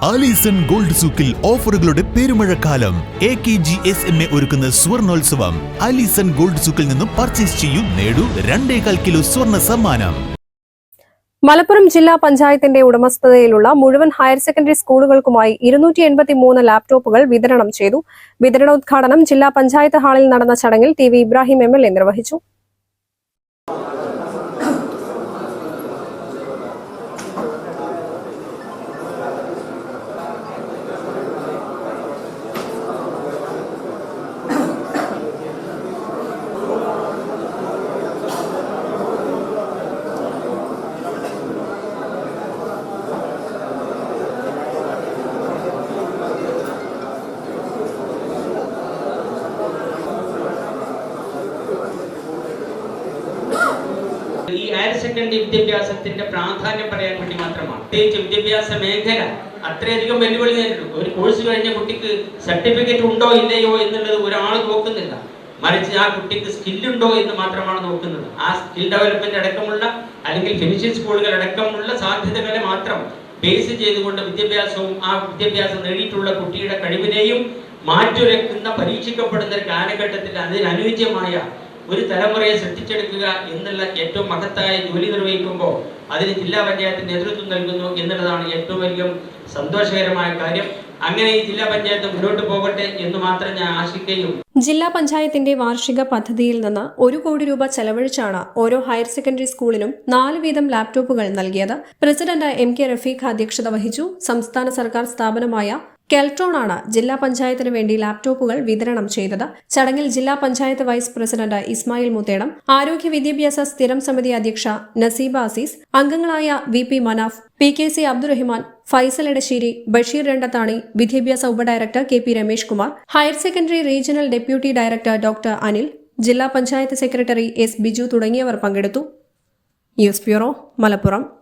Alison gold സൂക്കിൽ ഓഫറുകളുടെ പെരുമഴക്കാലം. A K G S M A ഒരുക്കുന്ന സ്വർണോത്സവം. ആലീസൺ ഗോൾഡ് സൂക്കിൽ നിന്നും പർച്ചേസ് ചെയ്യൂ നേടൂ രണ്ടേകാൽ കിലോ സ്വർണ സമ്മാനം. മലപ്പുറം ജില്ലാ പഞ്ചായത്തിന്റെ ഉടമസ്ഥതയിലുള്ള മുഴുവൻ ഹയർ സെക്കൻഡറി സ്കൂളുകൾക്കുമായി ഇരുന്നൂറ്റി എൺപത്തി മൂന്ന് ലാപ്ടോപ്പുകൾ വിതരണം ചെയ്തു. വിതരണോദ്ഘാടനം ജില്ലാ പഞ്ചായത്ത് ഹാളിൽ നടന്ന ചടങ്ങിൽ T V Ibrahim M L A നിർവഹിച്ചു. ഈ ഹയർ സെക്കൻഡറി വിദ്യാഭ്യാസത്തിന്റെ പ്രാധാന്യം പറയാൻ വേണ്ടി മാത്രമാണ്. പ്രത്യേകിച്ച് വിദ്യാഭ്യാസ മേഖല അത്രയധികം വെല്ലുവിളി നേരിടും ഒരു കോഴ്സ് കഴിഞ്ഞ കുട്ടിക്ക് സർട്ടിഫിക്കറ്റ് ഉണ്ടോ ഇല്ലയോ എന്നുള്ളത് ഒരാൾ നോക്കുന്നില്ല. മറിച്ച് ആ കുട്ടിക്ക് സ്കില്ലുണ്ടോ എന്ന് മാത്രമാണ് നോക്കുന്നത്. ആ സ്കിൽ ഡെവലപ്മെന്റ് അടക്കമുള്ള അല്ലെങ്കിൽ ഫിനിഷിംഗ് സ്കൂളുകൾ അടക്കമുള്ള സാധ്യതകളെ മാത്രം ബേസ് ചെയ്തുകൊണ്ട് വിദ്യാഭ്യാസവും ആ വിദ്യാഭ്യാസം നേടിയിട്ടുള്ള കുട്ടിയുടെ കഴിവിനെയും മാറ്റുരക്കുന്ന പരീക്ഷിക്കപ്പെടുന്ന ഒരു കാലഘട്ടത്തിൽ അതിനനുയോജ്യമായ ഒരു തലമുറയെ സൃഷ്ടിച്ചെടുക്കുക എന്നുള്ള ഏറ്റവും മഹത്തായ ജോലി നിർവഹിക്കുമ്പോൾ അതിന് ജില്ലാ പഞ്ചായത്ത് നേതൃത്വം നൽകുന്നു എന്നുള്ളതാണ് ഏറ്റവും വലിയ സന്തോഷകരമായ കാര്യം. അങ്ങനെ ഈ ജില്ലാ പഞ്ചായത്ത് മുന്നോട്ട് പോകട്ടെ എന്ന് മാത്രം ഞാൻ ആശിക്കുകയും ജില്ലാ പഞ്ചായത്തിന്റെ വാർഷിക പദ്ധതിയിൽ നിന്ന് ഒരു കോടി രൂപ ചെലവഴിച്ചാണ് ഓരോ ഹയർ സെക്കൻഡറി സ്കൂളിനും നാല് വീതം ലാപ്ടോപ്പുകൾ നൽകിയത്. പ്രസിഡന്റ് എം കെ റഫീഖ് അധ്യക്ഷത വഹിച്ചു. സംസ്ഥാന സർക്കാർ സ്ഥാപനമായ കെൽട്രോൺ ആണ് ജില്ലാ പഞ്ചായത്തിന് വേണ്ടി ലാപ്ടോപ്പുകൾ വിതരണം ചെയ്തത്. ചടങ്ങിൽ ജില്ലാ പഞ്ചായത്ത് വൈസ് പ്രസിഡന്റ് ഇസ്മായിൽ മുത്തേടം ആരോഗ്യ വിദ്യാഭ്യാസ സ്ഥിരം സമിതി അധ്യക്ഷ നസീബ അസീസ് അംഗങ്ങളായ V P Manaf P K C Abdurahiman Faisal Edasseri Basheer Randathani വിദ്യാഭ്യാസ ഉപഡയറക്ടർ K P Ramesh Kumar higher secondary regional deputy director doctor Anil ജില്ലാ പഞ്ചായത്ത് സെക്രട്ടറി എസ് ബിജു തുടങ്ങിയവർ പങ്കെടുത്തു. News bureau Malappuram.